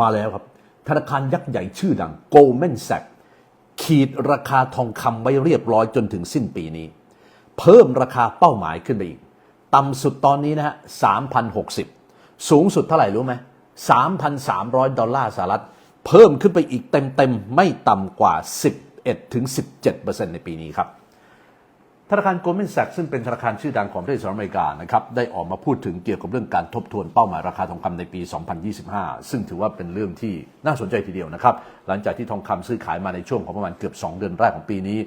มาแล้วครับ ธนาคารยักษ์ใหญ่ชื่อดัง Goldman Sachs ขีดราคาทองคำไว้เรียบร้อยจนถึงสิ้นปีนี้ เพิ่มราคาเป้าหมายขึ้นไปอีก ต่ำสุดตอนนี้นะฮะ3,060 สูงสุดเท่าไหร่รู้ไหม3,300 ดอลลาร์สหรัฐ เพิ่มขึ้นไปอีกเต็มๆ ไม่ต่ำกว่า 11-17%ในปีนี้ครับ ธนาคารโกลแมนแซกซึ่งเป็นธนาคารชื่อดังของประเทศสหรัฐอเมริกานะครับได้ออกมาพูดถึงเกี่ยวกับเรื่องการทบทวนเป้าหมายราคาทองคำในปี 2025 ซึ่งถือว่าเป็นเรื่องที่น่าสนใจทีเดียวนะครับหลังจากที่ทองคำซื้อขายมาในช่วงของประมาณเกือบ 2 เดือนแรกของปีนี้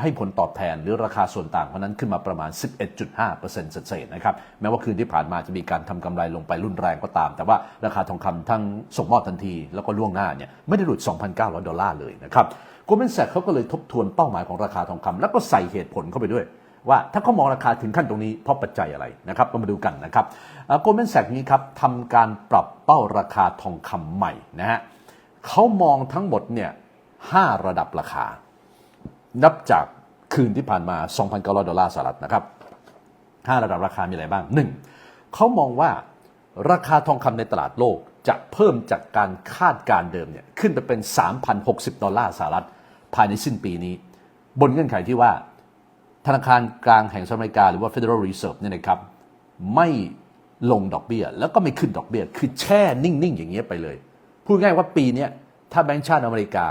ให้ผลตอบแทนหรือราคาส่วนต่างเพราะนั้นขึ้นมาประมาณ 11.5%เศษนะครับ แม้ว่าคืนที่ผ่านมาจะมีการทำกำไรลงไปรุนแรงก็ตาม แต่ว่าราคาทองคำทั้งส่งมอบทันที แล้วก็ล่วงหน้าเนี่ยไม่ได้หลุด 2,900 ดอลลาร์เลยนะครับ Goldman Sachs เขาก็เลยทบทวนเป้าหมายของราคาทองคำแล้วก็ใส่เหตุผลเข้าไปด้วยว่าถ้าเขามองราคาถึงขั้นตรงนี้เพราะปัจจัยอะไรนะครับเรามาดูกันนะครับโกลแมนแซกนี้ครับทำการปรับเป้าราคาทองคำใหม่นะฮะเขามองทั้งหมดเนี่ยห้าระดับราคา นับจากคืนที่ผ่านมา 2,900 ดอลลาร์สหรัฐนะครับ5ระดับราคามีอะไรบ้าง 1. เขามองว่าราคาทองคำในตลาดโลกจะเพิ่มจากการคาดการเดิมเนี่ยขึ้นไปเป็น 3,060 ดอลลาร์สหรัฐ ภายในสิ้นปีนี้ บนเงื่อนไขที่ว่า ธนาคารกลางแห่งสหรัฐอเมริกา หรือว่า Federal Reserve เนี่ยนะครับไม่ลงดอกเบี้ย แล้วก็ไม่ขึ้นดอกเบี้ย คือแช่นิ่ง ๆ อย่างเงี้ยไปเลย พูดง่ายว่าปีนี้ถ้าแบงก์ชาติอเมริกา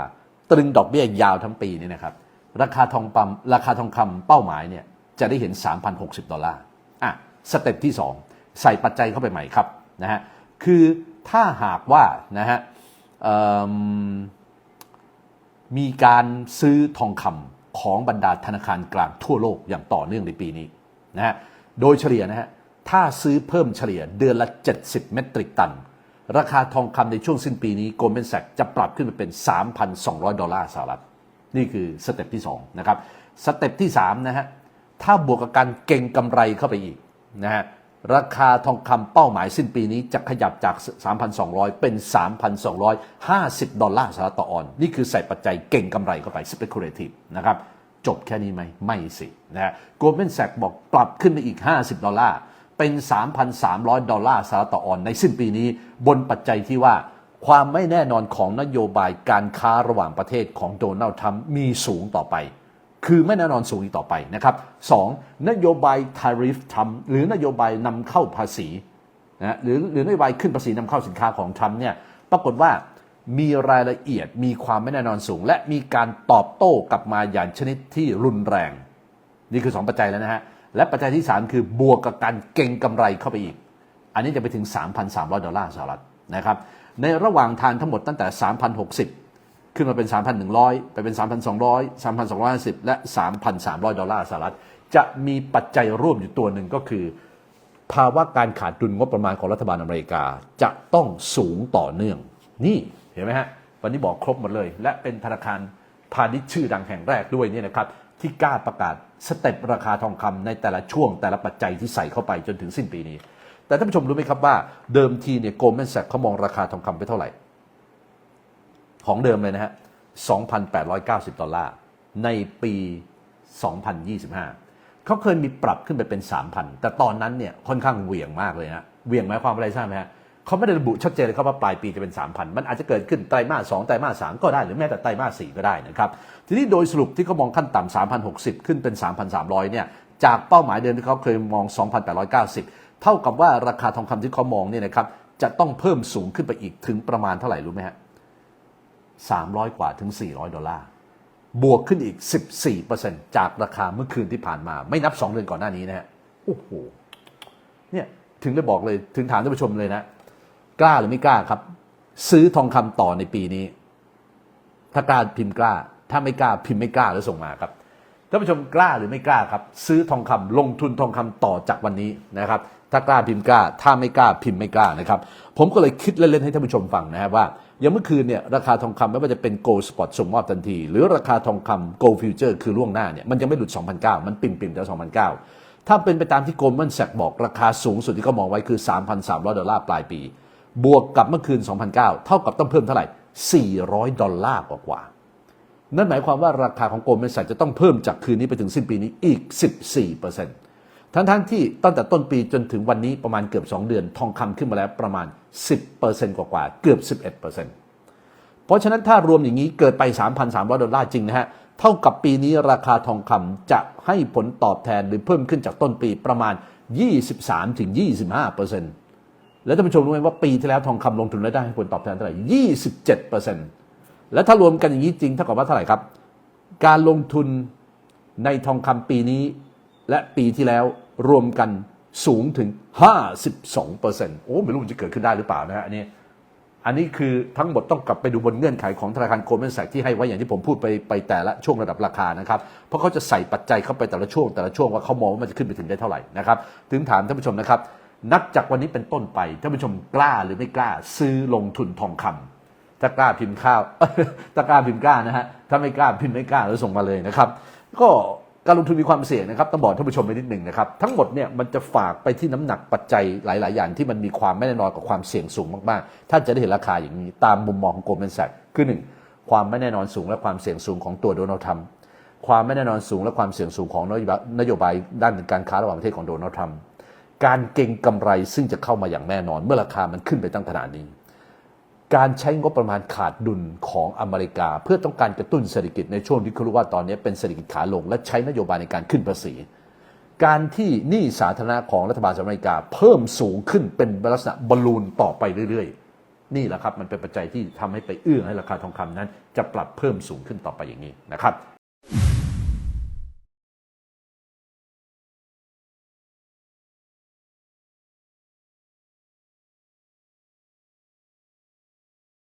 ตรึงดอกเบี้ยยาวทั้งปีเนี่ยนะครับ ราคาทองคำราคาทองคำเป้าหมายเนี่ยจะได้เห็น 3,060 ดอลลาร์อะสเต็ปที่ 2 ใส่ปัจจัยเข้าไปใหม่ครับนะฮะคือถ้าหากว่านะฮะมมีการซื้อทองคำของบรรดาธนาคารกลางทั่วโลกอย่างต่อเนื่องในปีนี้นะฮะโดยเฉลี่ยนะฮะถ้าซื้อเพิ่มเฉลี่ยเดือนละ 70 เมตริกตัน ราคาทองคำในช่วงสิ้นปีนี้โกลเมนแซกจะปรับขึ้นไปเป็น 3,200 ดอลลาร์สหรัฐ นี่คือสเต็ปที่2นะครับสเต็ปที่3นะฮะถ้าบวกกับการเก่งกำไรเข้าไปอีกนะฮะราคาทองคำเป้าหมายสิ้นปีนี้จะขยับจาก 3,200 เป็น 3,250 ดอลลาร์สหรัฐต่อออน นี่คือใส่ปัจจัยเก่งกำไรเข้าไป speculative นะครับ จบแค่นี้ไหม ไม่สินะฮะ Goldman Sachs บอกปรับขึ้นไปอีก 50 ดอลลาร์ เป็น 3,300 ดอลลาร์สหรัฐต่อออน ในสิ้นปีนี้บนปัจจัยที่ว่า ความไม่แน่นอนของนโยบายการค้าระหว่างประเทศของโดนัลด์ทรัมป์มีสูงต่อไป คือไม่แน่นอนสูงอีกต่อไปนะครับสองนโยบาย tariff ทรัมป์หรือนโยบายนำเข้าภาษีนะหรือหรือนโยบายขึ้นภาษีนำเข้าสินค้าของทรัมป์เนี่ยปรากฏว่ามีรายละเอียดมีความไม่แน่นอนสูง และมีการตอบโต้กลับมาอย่างชนิดที่รุนแรง นี่คือ 2 ปัจจัยแล้วนะฮะ และปัจจัยที่ 3 คือบวกกับการเก่งกำไรเข้าไปอีก อันนี้จะไปถึง 3,300 ดอลลาร์สหรัฐ นะครับในระหว่างทางทั้งหมดตั้งแต่ 3,060 ขึ้นมาเป็น 3,100 ไปเป็น 3,200 3,250 และ 3,300 ดอลลาร์สหรัฐ จะมีปัจจัยร่วมอยู่ตัวหนึ่งก็คือ ภาวะการขาดดุลงบประมาณของรัฐบาลอเมริกาจะต้องสูงต่อเนื่อง นี่เห็นไหมฮะ วันนี้บอกครบหมดเลย และเป็นธนาคารพาณิชย์ชื่อดังแห่งแรกด้วยเนี่ยนะครับที่กล้าประกาศสเต็ปราคาทองคำในแต่ละช่วงแต่ละปัจจัยที่ใส่เข้าไปจนถึงสิ้นปีนี้ แต่ท่านผู้ชมรู้ไหมครับว่าเดิมทีเนี่ยโกลแมนแซกเขามองราคาทองคำไปเท่าไหร่ ของเดิมเลยนะฮะ 2,890 ดอลลาร์ ในปี 2025 เขาเคยมีปรับขึ้นไปเป็น 3,000 แต่ตอนนั้นเนี่ยค่อนข้างเหวี่ยงมากเลยฮะเหวี่ยงหมายความอะไรทราบไหมฮะเขาไม่ได้ระบุชัดเจนเลยครับว่าปลายปีจะเป็น 3,000 มันอาจจะเกิดขึ้นไตรมาส2ไตรมาส3ก็ได้หรือแม้แต่ไตรมาส4ก็ได้นะครับ ทีนี้โดยสรุปที่เขามองขั้นต่ำ3,060 ขึ้นเป็น 3,300 เนี่ย จากเป้าหมายเดิมที่เขาเคยมอง 2,890 เท่ากับว่าราคาทองคำที่เขามองเนี่ยนะครับจะต้องเพิ่มสูงขึ้นไปอีกถึงประมาณเท่าไหร่รู้ไหมฮะ300กว่าถึง 400 ดอลลาร์ บวกขึ้นอีก 14%จากราคาเมื่อคืนที่ผ่านมา ไม่นับ 2 เดือนก่อนหน้านี้นะฮะโอ้โหเนี่ยถึงได้บอกเลยถึงถามท่านผู้ชมเลยนะ กล้าหรือไม่กล้าครับ ซื้อทองคำต่อในปีนี้ ถ้ากล้าพิมพ์กล้า ถ้าไม่กล้าพิมพ์ไม่กล้าแล้วส่งมาครับท่านผู้ชมกล้าหรือไม่กล้าครับ ซื้อทองคำลงทุนทองคำต่อจากวันนี้นะครับ ถ้ากล้าพิมพ์กล้า ถ้าไม่กล้าพิมพ์ไม่กล้านะครับ ผมก็เลยคิดเล่นๆให้ท่านผู้ชมฟังนะครับว่าอย่างเมื่อคืนเนี่ยราคาทองคำไม่ว่าจะเป็น gold spot ส่งมอบทันที หรือราคาทองคำ gold future คือล่วงหน้าเนี่ยมันยังไม่หลุด 2,009 มันปิ่มๆแต่2,009 ถ้าเป็นไปตามที่ Goldman Sachs บอกราคาสูงสุดที่เขามองไว้คือ 3,300 ดอลลาร์ปลายปี บวกกับเมื่อคืน 2,009 เท่ากับต้องเพิ่มเท่าไหร่ 400 ดอลลาร์กว่าๆนั่นหมายความว่าราคาของโกลแมนแซกจะต้องเพิ่มจากคืนนี้ไปถึงสิ้นปีนี้อีก 14% ทั้งๆที่ตั้งแต่ต้นปีจนถึงวันนี้ประมาณเกือบ 2 เดือน ทองคำขึ้นมาแล้วประมาณ 10%กว่าๆเกือบ 11%เพราะฉะนั้นถ้ารวมอย่างนี้เกิดไป 3,300 ดอลลาร์จริงนะฮะ เท่ากับปีนี้ราคาทองคำจะให้ผลตอบแทนหรือเพิ่มขึ้นจากต้นปีประมาณ 23-25%แล้วท่านผู้ชมรู้ไหมว่าปีที่แล้วทองคำลงทุนแล้วได้ผลตอบแทนเท่าไหร่ 27%แล้วถ้ารวมกันอย่างนี้จริงเท่ากับว่าเท่าไหร่ครับ การลงทุนในทองคำปีนี้และปีที่แล้ว รวมกันสูงถึง 52%โอ้ไม่รู้มันจะเกิดขึ้นได้หรือเปล่านะฮะอันนี้อันนี้คือทั้งหมดต้องกลับไปดูบนเงื่อนไขของธนาคารโกลแมนแสกที่ให้ไว้อย่างที่ผมพูดไปไปแต่ละช่วงระดับราคานะครับ เพราะเขาจะใส่ปัจจัยเข้าไปแต่ละช่วง แต่ละช่วงว่าเขามองว่ามันจะขึ้นไปถึงได้เท่าไหร่นะครับ ถึงถามท่านผู้ชมนะครับ นับจากวันนี้เป็นต้นไปท่านผู้ชมกล้าหรือไม่กล้า ซื้อลงทุนทองคำถ้ากล้าพิมพ์ข้าวถ้ากล้าพิมพ์กล้านะฮะถ้าไม่กล้าพิมพ์ไม่กล้าแล้วส่งมาเลยนะครับ ก็ การลงทุนมีความเสี่ยงนะครับต้องบอกท่านผู้ชมไปนิดหนึ่งนะครับทั้งหมดเนี่ยมันจะฝากไปที่น้ำหนักปัจจัยหลาย ๆ อย่างที่มันมีความไม่แน่นอนกับความเสี่ยงสูงมาก ๆ ท่านจะได้เห็นราคาอย่างนี้ตามมุมมองของโกลแมนแซกคือหนึ่งความไม่แน่นอนสูงและความเสี่ยงสูงของตัวโดนัลด์ทรัมป์ความไม่แน่นอนสูงและความเสี่ยงสูงของนโยบายนโยบายด้านการค้าระหว่างประเทศของโดนัลด์ทรัมป์การเก็งกำไรซึ่งจะเข้ามาอย่างแน่นอนเมื่อราคามันขึ้นไปตั้งขนาดนี้ การใช้งบประมาณขาดดุลของอเมริกา เพื่อต้องการกระตุ้นเศรษฐกิจในช่วงที่เขารู้ว่าตอนนี้เป็นเศรษฐกิจขาลง และใช้นโยบายในการขึ้นภาษี การที่หนี้สาธารณะของรัฐบาลสหรัฐอเมริกา เพิ่มสูงขึ้นเป็นลักษณะบอลลูนต่อไปเรื่อยๆ นี่แหละครับมันเป็นปัจจัยที่ทำให้ไปเอื้อให้ราคาทองคำนั้น จะปรับเพิ่มสูงขึ้นต่อไปอย่างนี้นะครับ